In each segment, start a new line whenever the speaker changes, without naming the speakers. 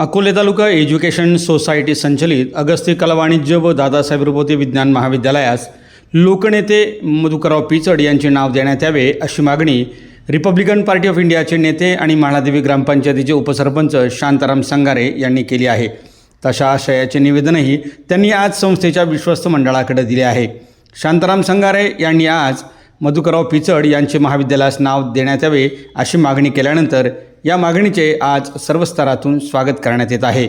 Akole taluka education society संचलित अगस्ती कला वाणिज्य व दादासाहेब रुपवते विज्ञान महाविद्यालयास लोकनेते मधुकरराव पिचड यांचे नाव देण्यात यावे अशी मागणी रिपब्लिकन पार्टी ऑफ इंडियाचे नेते आणि म्हाळादेवी ग्रामपंचायतीचे उपसरपंच शांताराम संगारे यांनी केली आहे. तशा आशयाचे निवेदनही त्यांनी आज संस्थेच्या विश्वस्त मंडळाकडे दिले आहे. शांताराम संगारे यांनी आज मधुकरराव पिचड यांचे महाविद्यालयास नाव देण्यात यावे अशी मागणी केल्यानंतर या मागणीचे आज सर्व स्तरातून स्वागत करण्यात येत आहे.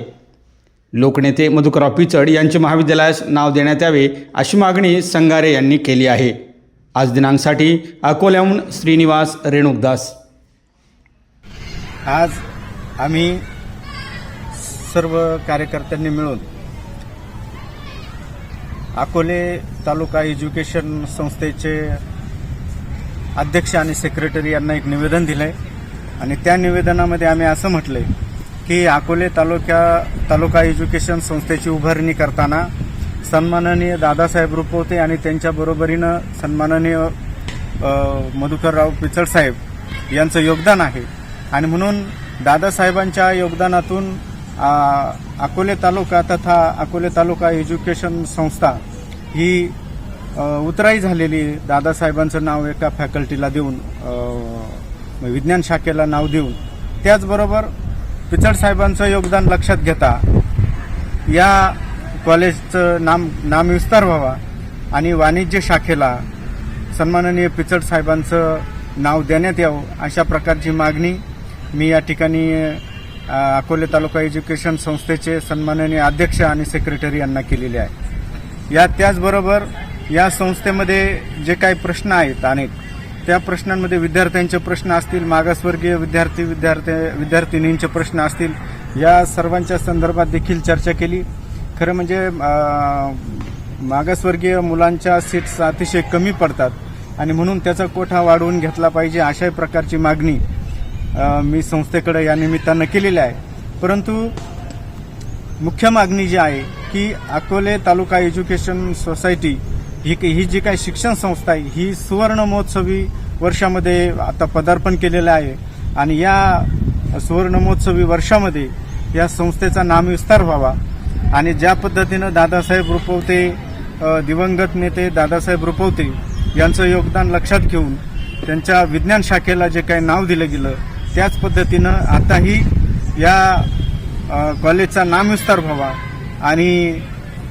लोकनेते मधुकरराव पिचड यांचे महाविद्यालयास नाव देण्यात यावे अशी मागणी संगारे यांनी केली आहे. आज दिनांकसाठी अकोल्याहून श्रीनिवास रेणुकदास.
आज आम्ही सर्व कार्यकर्त्यांनी मिळून अकोले तालुका एज्युकेशन संस्थेचे अध्यक्ष आणि सेक्रेटरी यांना एक निवेदन दिलं आहे आणि त्या निवेदनामध्ये आम्ही असं म्हटलं आहे की अकोले तालुक्या तालुका एज्युकेशन संस्थेची उभारणी करताना सन्माननीय दादासाहेब रुपवते आणि त्यांच्या बरोबरीनं सन्माननीय मधुकरराव पिचडसाहेब यांचं योगदान आहे. आणि म्हणून दादासाहेबांच्या योगदानातून अकोले तालुका तथा अकोले तालुका एज्युकेशन संस्था ही उतराई झालेली दादासाहेबांचं नाव एका फॅकल्टीला देऊन विज्ञान शाखेला नाव देऊन त्याचबरोबर पिचड साहेबांचं योगदान लक्षात घेता या कॉलेजचं नाम नामविस्तार व्हावा आणि वाणिज्य शाखेला सन्माननीय पिचड साहेबांचं नाव देण्यात यावं अशा प्रकारची मागणी मी या ठिकाणी अकोले तालुका एज्युकेशन संस्थेचे सन्माननीय अध्यक्ष आणि सेक्रेटरी यांना केलेली आहे. या त्याचबरोबर या संस्थेमध्ये जे काही प्रश्न आहेत अनेक त्या प्रश्नांमध्ये विद्यार्थ्यांचे प्रश्न असतील मागासवर्गीय विद्यार्थी विद्यार्थी विद्यार्थिनींचे प्रश्न असतील या सर्वांच्या संदर्भात देखील चर्चा केली. खरं म्हणजे मागासवर्गीय मुलांच्या सीट्स अतिशय कमी पडतात आणि म्हणून त्याचा कोठा वाढवून घेतला पाहिजे अशा प्रकारची मागणी मी संस्थेकडे या निमित्तानं केलेली आहे. परंतु मुख्य मागणी जी आहे की अकोले तालुका एज्युकेशन सोसायटी ही ही जी काही शिक्षण संस्था आहे ही सुवर्ण महोत्सवी वर्षामध्ये आता पदार्पण केलेलं आहे. आणि या सुवर्ण महोत्सवी वर्षामध्ये या संस्थेचा नामविस्तार व्हावा. आणि ज्या पद्धतीनं दादासाहेब रुपवते दिवंगत नेते दादासाहेब रुपवते यांचं योगदान लक्षात घेऊन त्यांच्या विज्ञान शाखेला जे काही नाव दिलं गेलं त्याच पद्धतीनं आताही या कॉलेजचा नामविस्तार व्हावा. आणि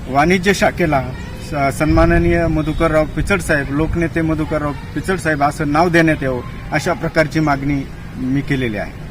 वाणिज्य शाखेला सन्माननीय मधुकरराव पिचड साहेब लोकनेते मधुकरराव पिचड साहेब असं नाव देण्यात यावं अशा प्रकारची मागणी मी केलेली आहे.